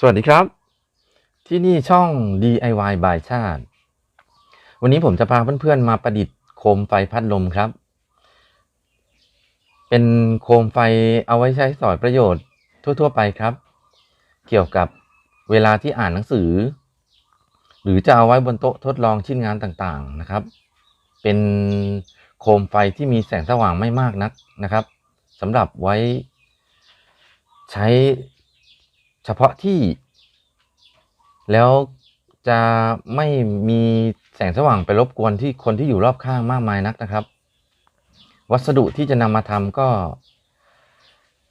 สวัสดีครับ ที่นี่ช่อง DIY by ชาติ วันนี้ผมจะพาเพื่อนๆมาประดิษฐ์โคมไฟพัดลมครับ เป็นโคมไฟเอาไว้ใช้สอยประโยชน์ทั่ว ๆ ไปครับ เกี่ยวกับเวลาที่อ่านหนังสือ หรือจะเอาไว้บนโต๊ะทดลองชิ้นงานต่างๆนะครับ เป็นโคมไฟที่มีแสงสว่างไม่มากนักนะครับสำหรับไว้ใช้ เฉพาะที่ แล้วจะไม่มีแสงสว่างไปรบกวนที่คนที่อยู่รอบข้างมากมายนักนะครับ วัสดุที่จะนำมาทำก็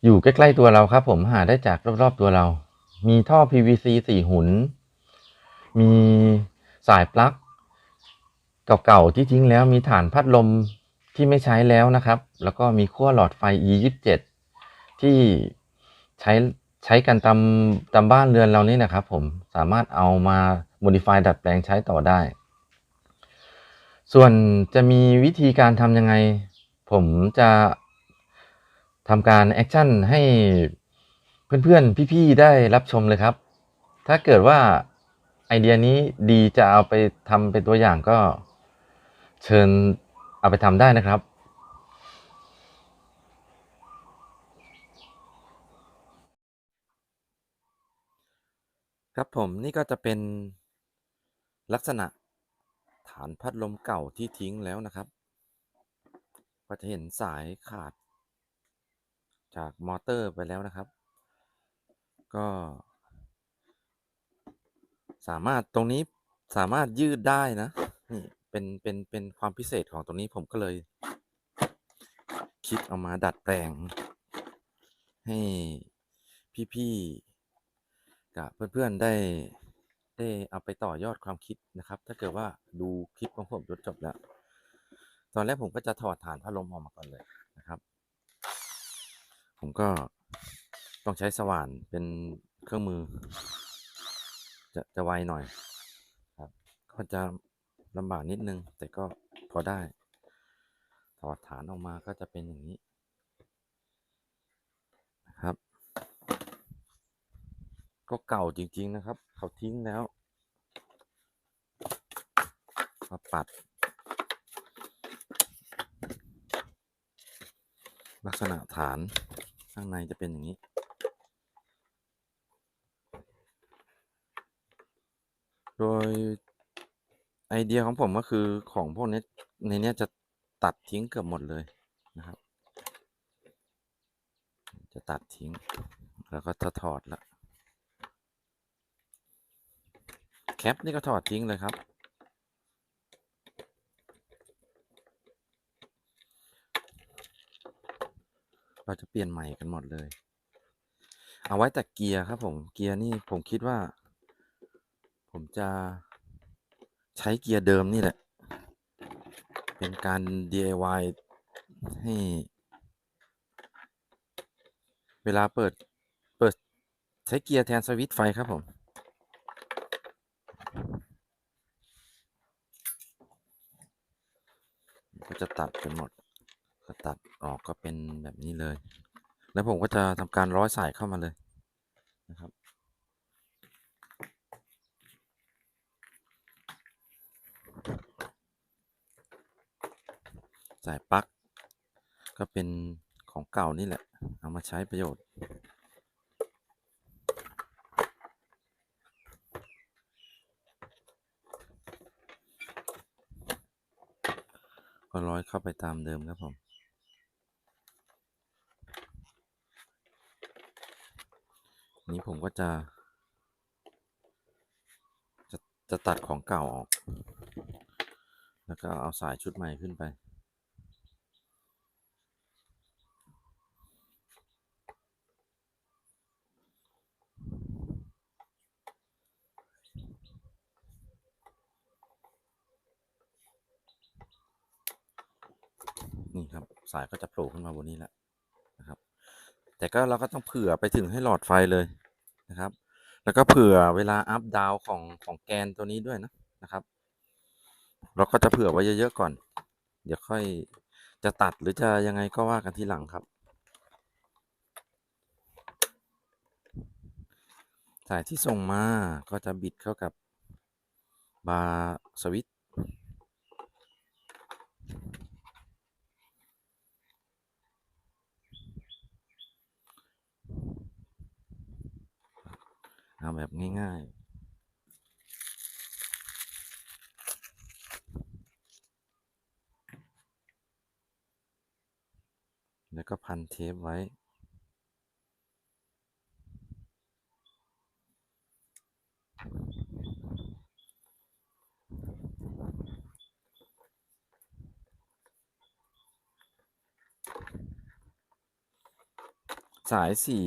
อยู่ใกล้ๆตัวเราครับ ผมหาได้จากรอบๆตัวเรา มีท่อ PVC สี่หุน มีสายปลั๊กเก่าๆที่ทิ้งแล้วมีฐานพัดลมที่ไม่ใช้แล้วนะครับ แล้วก็มีขั้วหลอดไฟ E27 ที่ใช้ ใช้กันตามตามบ้านเรือนเรานี่นะครับผมสามารถเอามา modify ดัดแปลงใช้ต่อได้ ส่วนจะมีวิธีการทำยังไง ผมจะทำการแอคชั่นให้เพื่อนๆ พี่ๆ ได้รับชมเลยครับ ถ้าเกิดว่าไอเดียนี้ดีจะเอาไปทำเป็นตัวอย่างก็เชิญเอาไปทำได้นะครับ ครับผมนี่ก็จะเป็นลักษณะฐานพัดลมเก่าที่ทิ้งแล้วนะครับ ก็จะเห็นสายขาด จากมอเตอร์ไปแล้วนะครับ ก็ สามารถตรงนี้สามารถยืดได้นะนี่เป็นเป็นเป็นความพิเศษของตรงนี้ผมก็เลย คิดเอามาดัดแปลง ให้พี่ ๆ กับเพื่อนๆได้ได้เอาไปต่อยอดความคิดนะครับ ถ้าเกิดว่าดูคลิปของผมจนจบแล้ว ตอนแรกผมก็จะถอดฐานพัดลมออกมาก่อนเลยนะครับ ผมก็ต้องใช้สว่านเป็นเครื่องมือ จะจะไวหน่อยครับ ก็จะลำบากนิดนึง แต่ก็พอได้ ถอดฐานออกมาก็จะเป็นอย่างนี้นะครับ ก็เก่าจริง ๆ นะครับ เขาทิ้งแล้ว มาปัด ลักษณะฐานข้างในจะเป็นอย่างนี้ โดยไอเดียของผมก็คือของพวกนี้ในนี้จะตัดทิ้งเกือบหมดเลยนะครับ จะตัดทิ้งแล้วก็จะถอดละแคปนี่ก็ถอดทิ้งเลยครับ เราจะเปลี่ยนใหม่กันหมดเลย เอาไว้แต่เกียร์ครับผม เกียร์นี่ผมคิดว่า ผมจะใช้เกียร์เดิมนี่แหละ เป็นการ DIY ให้ เวลาเปิด เปิดใช้เกียร์แทนสวิตช์ไฟครับผม ก็ จะตัดเป็นหมดก็ตัดออกก็เป็นแบบนี้เลย แล้วผมก็จะทำการร้อยสายเข้ามาเลยนะครับสายปลั๊กก็เป็นของเก่านี่แหละ เอามาใช้ประโยชน์ เข้าไปตามเดิมครับผมนี้ผมก็จะ จะ จะตัดของเก่าออก แล้วก็เอาสายชุดใหม่ขึ้นไป นี่ครับ สายก็จะโผล่ขึ้นมาบนนี้แล้วนะครับ แต่ก็เราก็ต้องเผื่อไปถึงให้หลอดไฟเลยนะครับ แล้วก็เผื่อเวลาอัพดาวของของแกนตัวนี้ด้วยนะนะครับ เราก็จะเผื่อไว้เยอะๆก่อน เดี๋ยวค่อยจะตัดหรือจะยังไงก็ว่ากันทีหลังครับสายที่ส่งมาก็จะบิดเข้ากับบาร์สวิตช์เอา แบบง่าย ๆแล้วก็พันเทปไว้ สายสี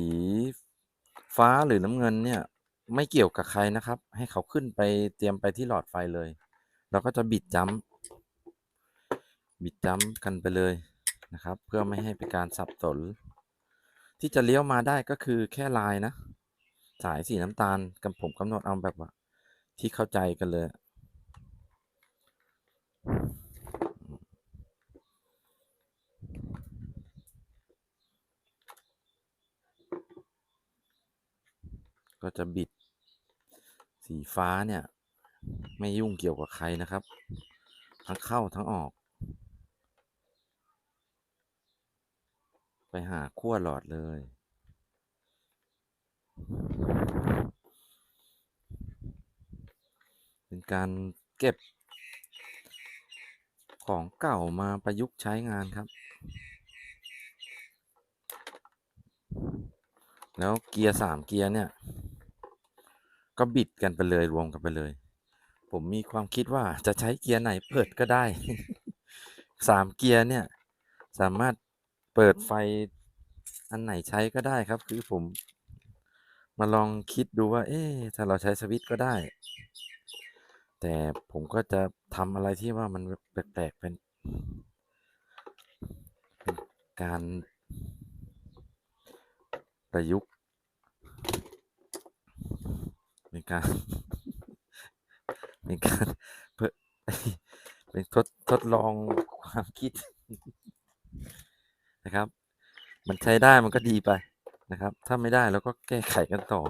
ฟ้าหรือน้ำเงินเนี่ย ไม่เกี่ยวกับใครนะครับ ให้เขาขึ้นไปเตรียมไปที่หลอดไฟเลย เราก็จะบิดจัมบิดจัมกันไปเลยนะครับ เพื่อไม่ให้เป็นการสับสน ที่จะเลี้ยวมาได้ก็คือแค่ลายนะ สายสีน้ำตาลกับผมกำหนดเอาแบบว่า ที่เข้าใจกันเลยก็จะบิด สีฟ้าเนี่ย ไม่ยุ่งเกี่ยวกับใครนะครับ ทั้งเข้าทั้งออก ไปหาขั้วหลอดเลย เป็นการเก็บ ของเก่ามาประยุกต์ใช้งานครับ แล้วเกียร์สามเกียร์เนี่ย ก็บิดกันไปเลยรวมกันไปเลย ผมมีความคิดว่าจะใช้เกียร์ไหนเปิดก็ได้ สามเกียร์เนี่ย สามารถเปิดไฟอันไหนใช้ก็ได้ครับ คือผม มาลองคิดดูว่า เอ๊ะถ้าเราใช้สวิตช์ก็ได้ แต่ผมก็จะทำอะไรที่ว่ามันแปลกๆเป็นเป็นการประยุกต์ เป็นการเป็นการเพื่อเป็นทดทดลองความคิดนะครับ มันใช้ได้มันก็ดีไปนะครับ ถ้าไม่ได้เราก็แก้ไขกันต่อ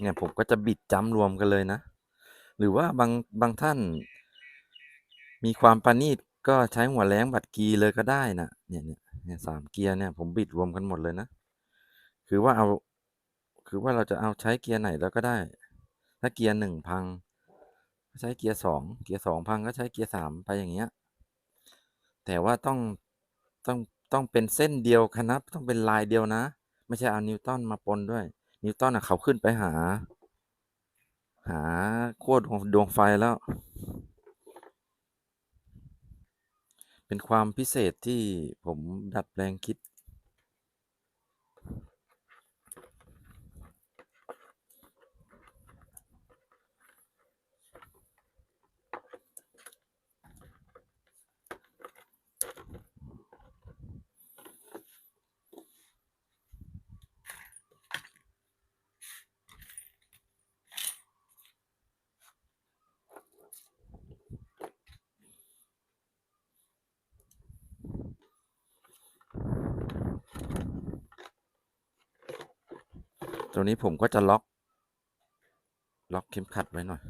เนี่ยผมก็จะบิดจัมป์รวมกันเลยนะ หรือว่าบางบางท่าน มีความประณีตก็ใช้หัวแหลงบัดกีย์เลยก็ได้นะเนี่ยเนี่ยเนี่ยสามเกียร์เนี่ยผมบิดรวมกันหมดเลยนะ คือว่าเอาคือว่าเราจะเอาใช้เกียร์ไหนเราก็ได้ ถ้าเกียร์หนึ่งพังใช้เกียร์สองเกียร์สองพังก็ใช้เกียร์สามไปอย่างเงี้ย แต่ว่าต้องต้องต้องเป็นเส้นเดียวคณะต้องเป็นลายเดียวนะ ไม่ใช่เอานิวตันมาปนด้วย นิวตันอะเขาขึ้นไปหา หาขั้วของดวงไฟแล้ว เป็นความพิเศษที่ผมดัดแปลงคิด ตัวนี้ผมก็จะล็อก ล็อกเข็มขัดไว้หน่อย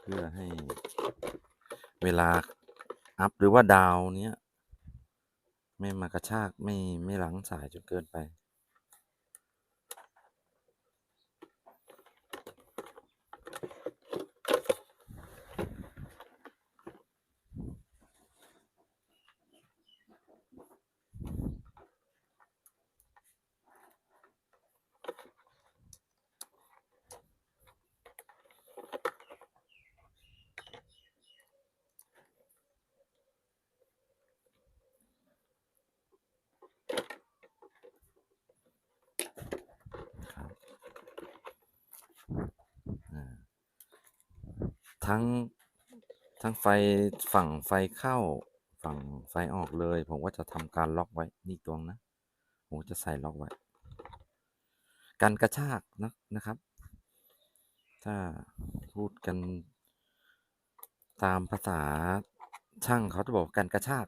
เพื่อให้เวลาอัพหรือว่าดาวเนี้ย ไม่มากระชากไม่ไม่หลังสายจนเกินไป ทั้งทั้งไฟฝั่งไฟเข้าฝั่งไฟออกเลย ผมก็จะทำการล็อกไว้นี่ตวงนะผมจะใส่ล็อกไว้กันกระชากนะนะครับ ถ้าพูดกันตามภาษาช่างเขาจะบอกกันกระชาก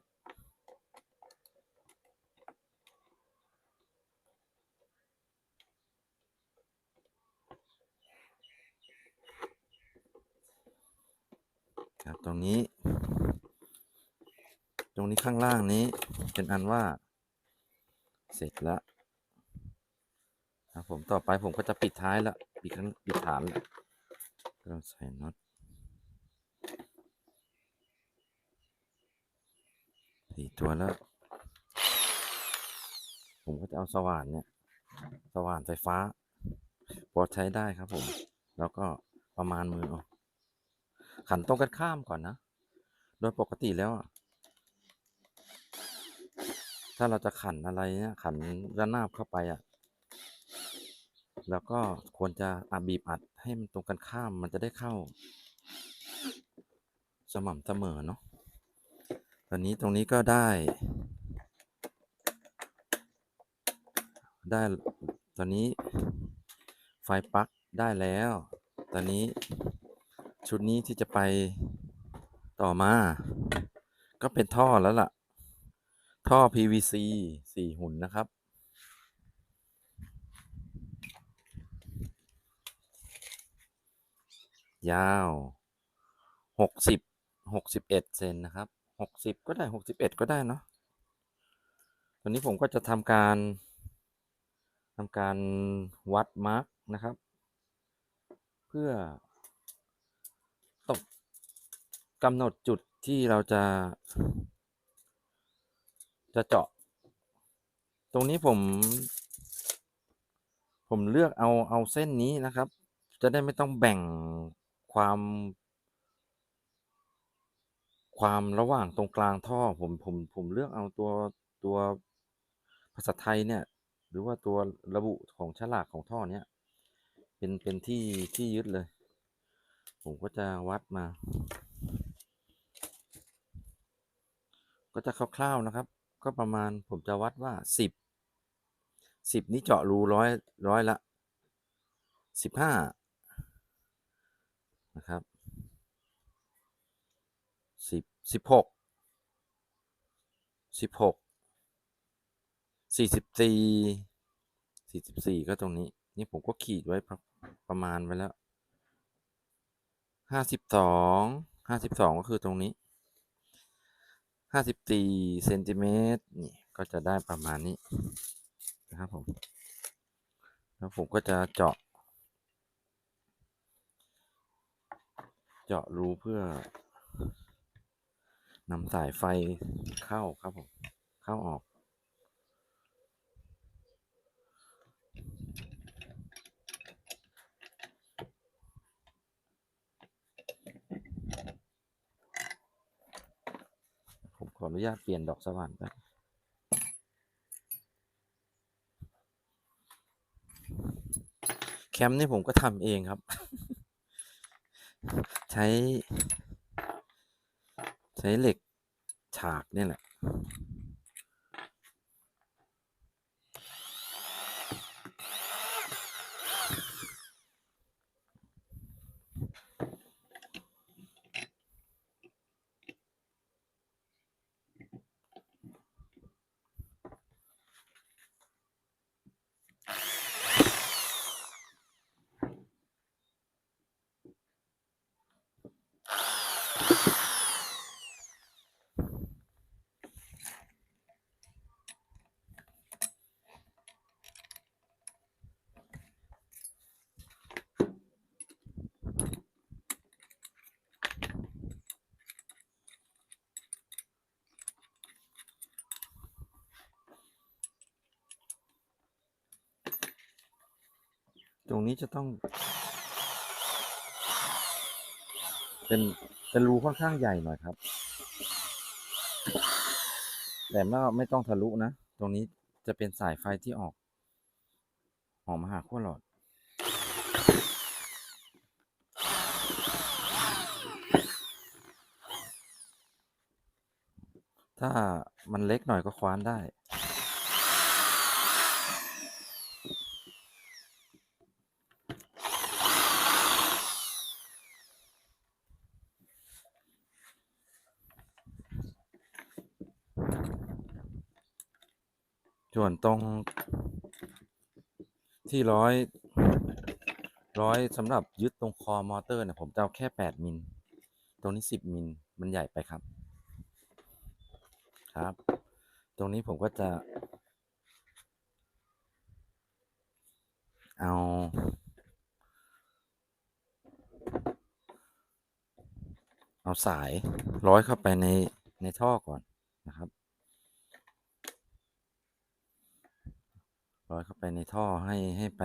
ครับตรงนี้ ตรงนี้ข้างล่างนี้เป็นอันว่า เสร็จแล้วครับผมต่อไปผมก็จะปิดท้ายละปิดข้างปิดฐานละก็ต้องใส่น็อตสี่ตัวแล้ว ผมก็จะเอาสว่านเนี่ย สว่านไฟฟ้า พอใช้ได้ครับผม แล้วก็ประมาณมือเอา ขันตรงกันข้ามก่อนนะ โดยปกติแล้ว ถ้าเราจะขันอะไรเนี่ยขันระนาบเข้าไปอะ แล้วก็ควรจะอาบีบอัดให้มันตรงกันข้ามมันจะได้เข้า สม่ำเสมอเนาะ ตอนนี้ตรงนี้ก็ได้ ได้ตอนนี้ไฟปลั๊กได้แล้ว ตอนนี้ ชุดนี้ที่จะไปต่อมา ก็เป็นท่อแล้วล่ะ ท่อ PVC สี่หุ่นนะครับ ยาวหกสิบหกสิบเอ็ดเซนนะครับหกสิบก็ได้หกสิบเอ็ดก็ได้เนาะตอนนี้ผมก็จะทำการทำการวัดมาร์กนะครับ เพื่อ กำหนดจุดที่เราจะ จะเจาะ ตรงนี้ผม ผมเลือกเอาเอาเส้นนี้นะครับ จะได้ไม่ต้องแบ่งความ ความระหว่างตรงกลางท่อผมผมผมเลือกเอาตัวตัวภาษาไทยเนี่ย หรือว่าตัวระบุของฉลากของท่อเนี้ยเป็นเป็นที่ที่ยึดเลย ผมก็จะวัดมา ก็จะคร่าวๆนะครับ ก็ประมาณผมจะวัดว่าสิบสิบนี้เจาะรูร้อยร้อยละสิบห้านะครับสิบสิบหกสิบหกสี่สิบสี่สี่สิบสี่ก็ตรงนี้ นี่ผมก็ขีดไว้ประประมาณไว้แล้วห้าสิบสอง ห้าสิบสองก็คือตรงนี้ห้าสิบสี่เซนติเมตรนี่ก็จะได้ประมาณนี้นะครับผมแล้วผมก็จะเจาะ เจาะรูเพื่อนำสายไฟเข้าครับผม เข้าออก ออนุญาตเปลี่ยนดอกสว่านแป๊บแคมป์นี่ผมก็ทำเองครับ ใช้ ใช้เหล็กฉากนี่แหละ ตรงนี้จะต้อง เป็นเป็นรูค่อนข้างใหญ่หน่อยครับ แต่ไม่ไม่ต้องทะลุนะ ตรงนี้จะเป็นสายไฟที่ออก ออกมาหาขั้วหลอด ถ้ามันเล็กหน่อยก็คว้านได้ ส่วนตรงที่ร้อยร้อยสำหรับยึดตรงคอมอเตอร์เนี่ยผมจะเอาแค่แปดมิล ตรงนี้สิบมิล มันใหญ่ไปครับ ครับ ตรงนี้ผมก็จะ เอาเอาสายร้อยเข้าไปในในท่อก่อนนะครับ ร้อยเข้า ไปในท่อให้ให้ไป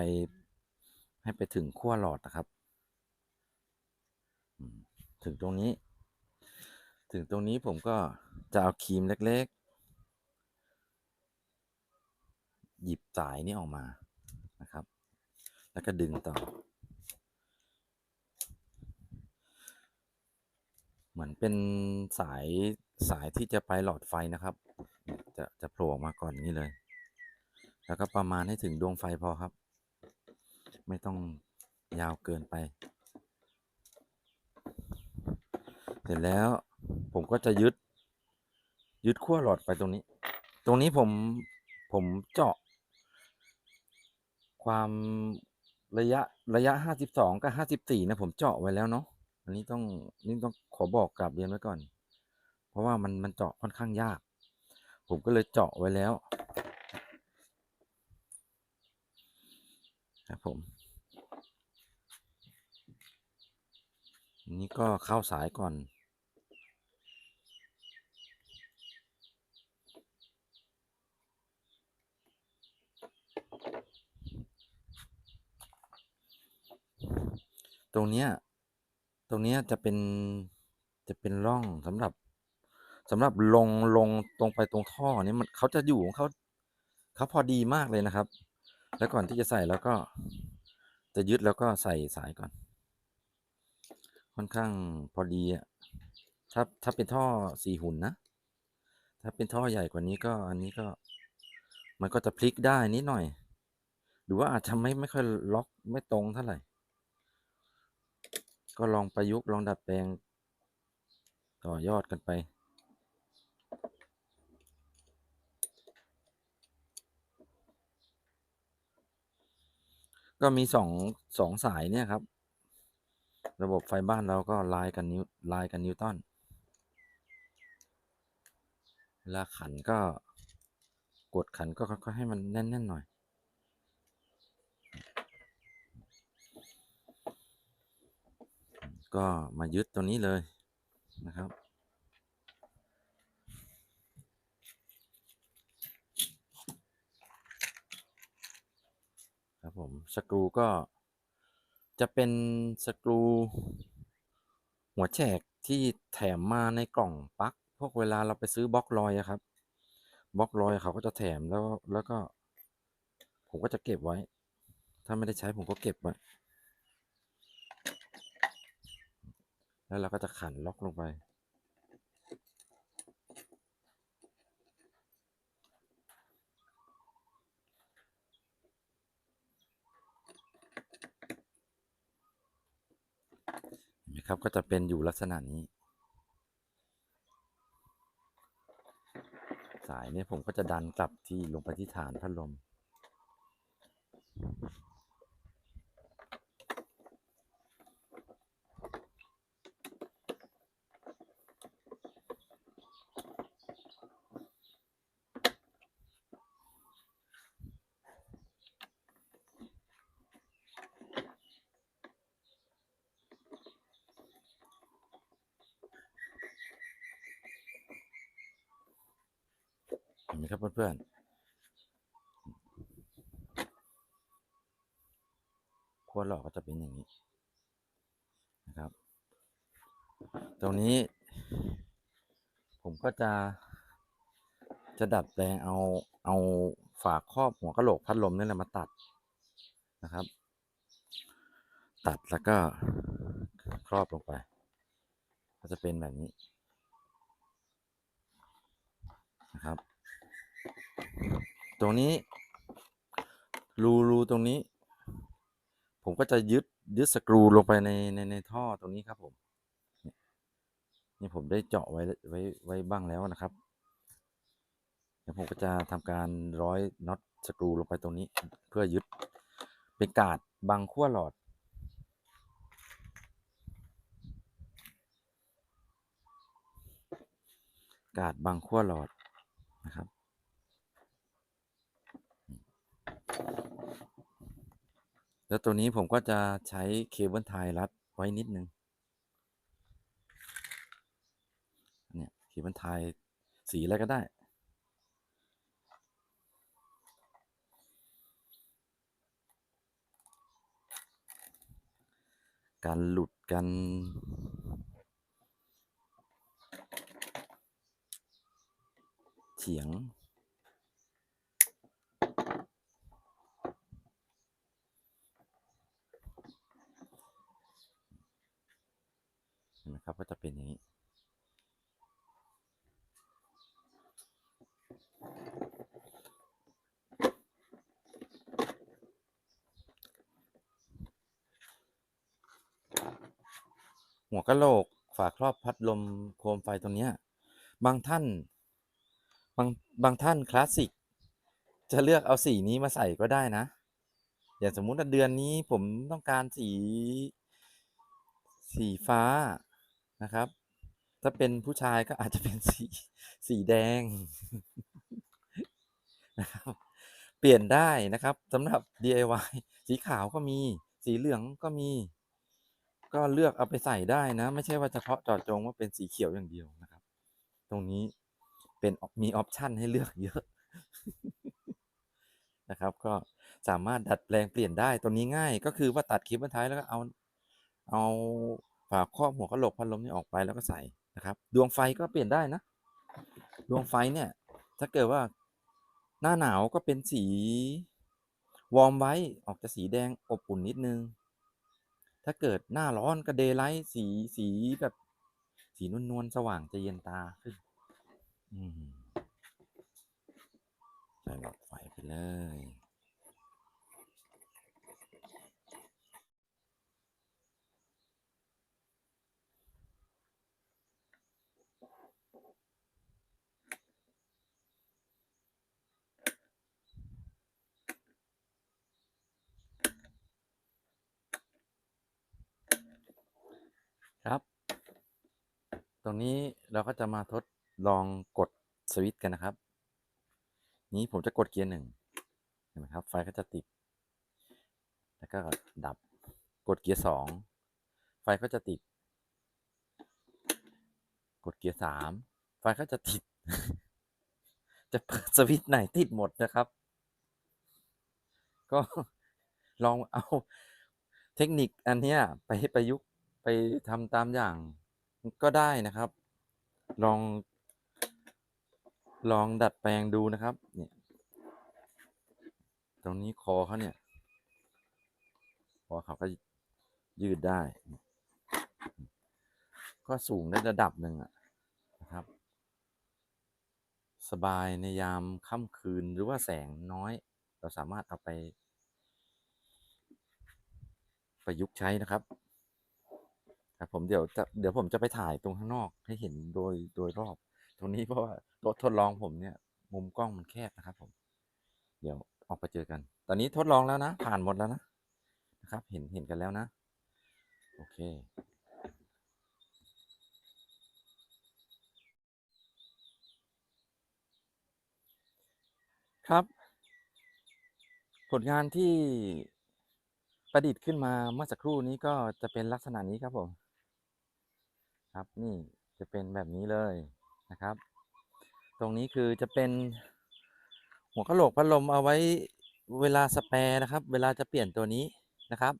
ให้ไปถึงขั้วหลอดนะครับ ถึงตรงนี้ ถึงตรงนี้ผมก็จะเอาครีมเล็ก ๆ หยิบสายนี้ออกมานะครับ แล้วก็ดึงต่อ เหมือนเป็นสายสายที่จะไปหลอดไฟนะครับ จะจะโผล่ออกมาก่อนนี้เลย แล้วก็ประมาณให้ถึงดวงไฟพอครับ ไม่ต้องยาวเกินไป เสร็จแล้วผมก็จะยึด ยึดขั้วหลอดไปตรงนี้ ตรงนี้ผมผมเจาะ ความระยะระยะห้าสิบสองกับห้าสิบสี่นะผมเจาะไว้แล้วเนาะอันนี้ต้องนี่ต้องขอบอกกลับเรียนไว้ก่อน เพราะว่ามันมันเจาะค่อนข้างยาก ผมก็เลยเจาะไว้แล้ว ครับผมนนี้ก็เข้าสายก่อน ตรงเนี้ย ตรงเนี้ยจะเป็น จะเป็นร่องสำหรับสำหรับลงลงตรงไปตรงท่อนี้มันเขาจะอยู่ของเขาเขาพอดีมากเลยนะครับ แล้วก่อนที่จะใส่แล้วก็จะยึดแล้วก็ใส่สายก่อน ค่อนข้างพอดีอะถ้าถ้าเป็นท่อสี่หุ่นนะ ถ้าเป็นท่อใหญ่กว่านี้ก็อันนี้ก็มันก็จะพลิกได้นิดหน่อย หรือว่าอาจจะไม่ไม่ค่อยล็อกไม่ตรงเท่าไหร่ ก็ลองประยุกต์ลองดัดแปลง ต่อยอดกันไป ก็มีสองสองสายเนี่ยครับ ระบบไฟบ้านเราก็ลายกันนิวลายกันนิวตันเวลาขันก็กดขันก็ค่อยๆให้มันแน่นๆหน่อยก็มายึดตัวนี้เลยนะครับ ครับผมสกรูก็จะเป็นสกรูหัวแฉกที่แถมมาในกล่องปลั๊กพวกเวลาเราไปซื้อบล็อกลอยครับบล็อกลอยเขาก็จะแถมแล้วแล้วก็ ผมก็จะเก็บไว้ ถ้าไม่ได้ใช้ผมก็เก็บไว้แล้วเราก็จะขันล็อกลงไป นไหมครับ ก็จะเป็นอยู่ลักษณะนี้ สายเนี่ยผมก็จะดันกลับที่ลงไปที่ฐานพัดลม ครับเพื่อนๆขั้วหลอกก็จะเป็นอย่างนี้นะครับ ตรงนี้ผมก็จะ จะดัดแปลงเอาเอาฝาครอบหัวกระโหลกพัดลมนี่แหละมาตัดนะครับ ตัดแล้วก็ครอบลงไป ก็จะเป็นแบบนี้นะครับ ตรงนี้ รูรูตรงนี้ ผมก็จะยึดยึดสกรูลงไปในในในท่อตรงนี้ครับผม นี่ผมได้เจาะไว้ไว้ไว้บ้างแล้วนะครับเดี๋ยวผมก็จะทำการร้อยน็อตสกรูลงไปตรงนี้ เพื่อยึดเป็นกาดบังขั้วหลอดกาดบังขั้วหลอดนะครับ แล้วตัวนี้ผมก็จะใช้เคเบิลไทยรัดไว้นิดนึง เนี่ยเคเบิลไทยสีอะไรก็ได้ การหลุดกันเฉียง เห็นไหมครับก็จะเป็นอย่างนี้ หัว กะโหลก ฝาครอบพัดลมโคมไฟตรงเนี้ย บางท่าน บางบางท่านคลาสสิก จะเลือกเอาสีนี้มาใส่ก็ได้นะ อย่างสมมุติว่าเดือนนี้ผมต้องการสี สีฟ้านะครับ ถ้าเป็นผู้ชายก็อาจจะเป็นสีสีแดงนะครับเปลี่ยนได้นะครับสำหรับ DIY สีขาวก็มี สีเหลืองก็มี ก็เลือกเอาไปใส่ได้นะ ไม่ใช่ว่าเฉพาะเจาะจงว่าเป็นสีเขียวอย่างเดียวนะครับ ตรงนี้เป็นมีออปชันให้เลือกเยอะนะครับ ก็สามารถดัดแปลงเปลี่ยนได้ตัวนี้ง่ายก็คือว่าตัดคลิปบนท้ายแล้วก็เอาเอาฝาครอบหัวกระโหลกพัดลมนี่ออกไปแล้วก็ใส่นะครับ ดวงไฟก็เปลี่ยนได้นะ ดวงไฟเนี่ย ถ้าเกิดว่าหน้าหนาวก็เป็นสีวอร์มไว้ออกจะสีแดงอบอุ่นนิดนึง ถ้าเกิดหน้าร้อนก็เดย์ไลท์สีสีแบบ สีนวลนวลสว่างจะเย็นตาขึ้นใส่หลอดไฟไปเลย ครับ ตรงนี้เราก็จะมาทดลองกดสวิตช์กันนะครับ นี้ผมจะกดเกียร์หนึ่งเห็นไหมครับ ไฟก็จะติด แล้วก็ดับ กดเกียร์สอง ไฟก็จะติด กดเกียร์สาม ไฟก็จะติด จะเปิดสวิตช์ไหนติดหมดนะครับ ก็ลองเอาเทคนิคอันเนี้ยไปประยุกต์ ไปทำตามอย่างก็ได้นะครับ ลอง ลองดัดแปลงดูนะครับเนี่ยตรงนี้คอเขาเนี่ยคอเขาก็ยืดได้ ก็สูงได้ระดับหนึ่งอะนะครับ สบายในยามค่ำคืนหรือว่าแสงน้อย เราสามารถเอาไป ประยุกต์ใช้นะครับ ครับผมเดี๋ยวจะเดี๋ยวผมจะไปถ่ายตรงข้างนอกให้เห็นโดยโดยรอบ ตรงนี้เพราะว่าโต๊ะทดลองผมเนี่ย มุมกล้องมันแคบนะครับ ผม เดี๋ยวออกไปเจอกัน ตอนนี้ทดลองแล้วนะ ผ่านหมดแล้วนะนะครับ เห็นเห็นกันแล้วนะ โอเคครับ ผลงานที่ประดิษฐ์ขึ้นมาเมื่อสักครู่นี้ก็จะเป็นลักษณะนี้ครับผม ครับ นี่จะเป็นแบบนี้เลยนะครับ ตรงนี้คือจะเป็น หัวกะโหลกพัดลมเอาไว้เวลาสแปร์นะครับ เวลาจะเปลี่ยนตัวนี้นะครับ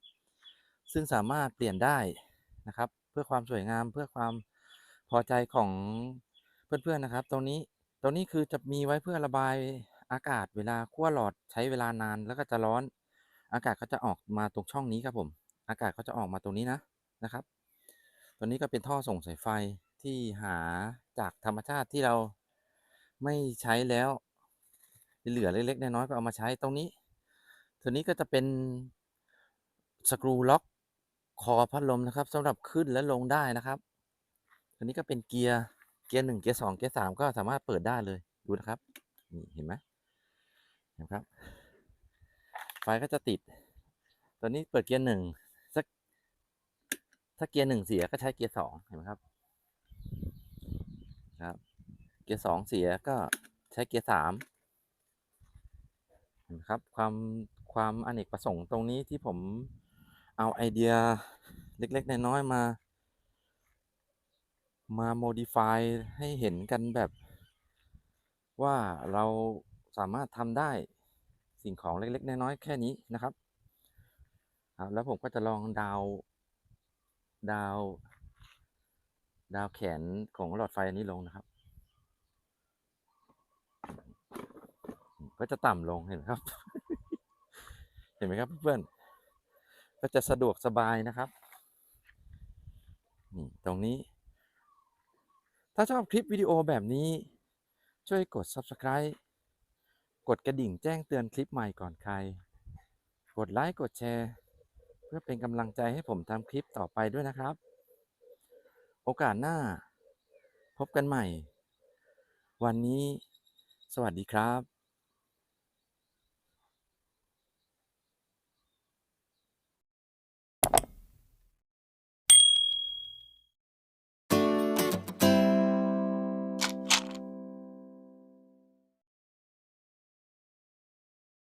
ซึ่งสามารถเปลี่ยนได้นะครับ เพื่อความสวยงามเพื่อความพอใจของเพื่อนๆนะครับ ตรงนี้ตรงนี้คือจะมีไว้เพื่อระบายอากาศเวลาขั้วหลอดใช้เวลานานแล้วก็จะร้อน อากาศก็จะออกมาตรงช่องนี้ครับผม อากาศก็จะออกมาตรงนี้นะนะครับ ตัวนี้ก็เป็นท่อส่งสายไฟที่หาจากธรรมชาติที่เราไม่ใช้แล้ว เหลือเล็กๆน้อยๆก็เอามาใช้ตรงนี้ ตัวนี้ก็จะเป็นสกรูล็อกคอพัดลมนะครับสำหรับขึ้นและลงได้นะครับ ตัวนี้ก็เป็นเกียร์เกียร์หนึ่งเกียร์สองเกียร์สามก็สามารถเปิดได้เลยดูนะครับนี่เห็นไหมเห็นครับ ไฟก็จะติด ตัวนี้เปิดเกียร์หนึ่ง ถ้าเกียร์หนึ่งเสียก็ใช้เกียร์สองเห็นไหมครับ ครับ เกียร์สองเสียก็ใช้เกียร์สามเห็นไหมครับ ความความอเนกประสงค์ตรงนี้ที่ผมเอาไอเดียเล็ก ๆ น้อยๆมา มา modify ให้เห็นกันแบบ ว่าเราสามารถทำได้สิ่งของเล็ก ๆ น้อยๆแค่นี้นะครับ ครับ แล้วผมก็จะลองดาว ดาว ดาวแขนของหลอดไฟอันนี้ลงนะครับ ก็จะต่ำลงเห็นไหมครับ เห็นไหมครับเพื่อนก็จะสะดวกสบายนะครับนี่ตรงนี้ ถ้าชอบคลิปวิดีโอแบบนี้ ช่วยกด subscribe กดกระดิ่งแจ้งเตือนคลิปใหม่ก่อนใคร กดไลค์ กดแชร์ พื่อเป็นกำลังใจให้ผมทำคลิปต่อไปด้วยนะครับ โอกาสหน้า พบกันใหม่ วันนี้ สวัสดีครับ